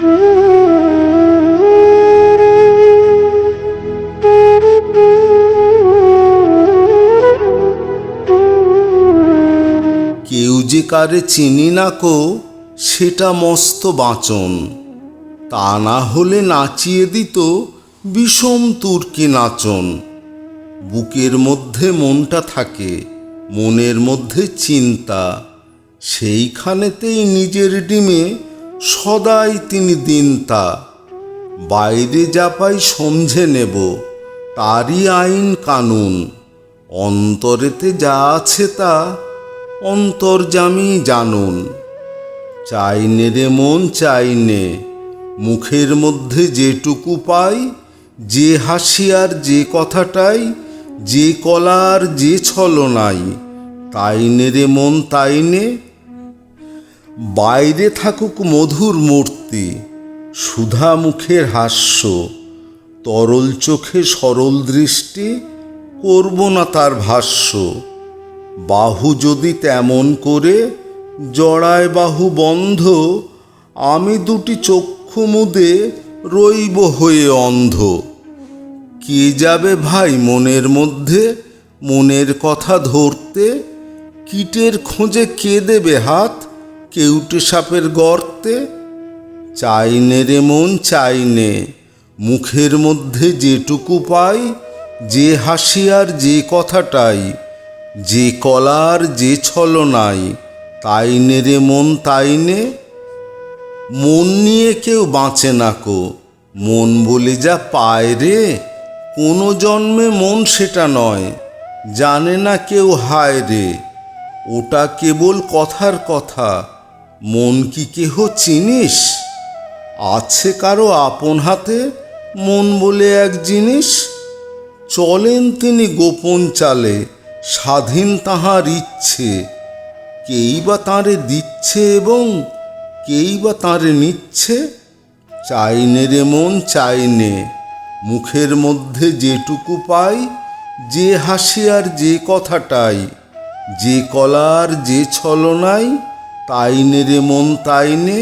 কেউ যে কারে চিনি না কো, সেটা মস্ত বাঁচন। তা না হলে নাচিয়ে দিত বিষম তুর্কি নাচন। বুকের মধ্যে মনটা থাকে, মনের মধ্যে চিন্তা। সেইখানেতেই নিজের ডিমে সদাই তিনি দিন তা বাইরে যা পাই সমঝে নেব, তারই আইন কানুন। অন্তরেতে যা আছে তা অন্তর্জামী জানুন। চাইনে রে মন চাইনে মুখের মধ্যে যেটুকু পাই, যে হাসি আর যে কথাটাই, যে কলার যে ছলনাই। তাইনে রে মন তাইনে বাইরে থাকুক মধুর মূর্তি সুধা মুখের হাস্য, তরল চোখে সরল দৃষ্টি, করব না তার ভাষ্য। বাহু যদি তেমন করে, জড়ায় বাহু বন্ধ, আমি দুটি চক্ষু মুদে রইব হয়ে অন্ধ। কে যাবে ভাই মনের মধ্যে, মনের কথা ধরতে? কীটের খোঁজে কে দেবে হাত? কেউটে সাপের গর্তে? চাইনে রে মন চাইনে, মুখের মধ্যে যেটুকু পাই, যে হাসি আর যে কথাটাই, যে কলার যে ছলনাই তাই নে রে মন তাই নে মন নিয়ে কেউ বাঁচে না কো, মন বলে যা পায় রে, কোনো জন্মে মন সেটা নয়, জানে না কেউ হায় রে। ওটা কেবল কথার কথা মন কি কেহ চিনিস? আছে কারও আপন হাতে মন বলে এক জিনিস? চলেন তিনি গোপন চালে, স্বাধীন তাহার ইচ্ছে। কেই বা তাঁরে দিচ্ছে এবং কেই বা তাঁরে নিচ্ছে? চাইনে রে মন চাইনে, মুখের মধ্যে যেটুকু পাই, যে হাসি আর যে কথাটাই, যে কলার যে তাইনে রে মন তাইনে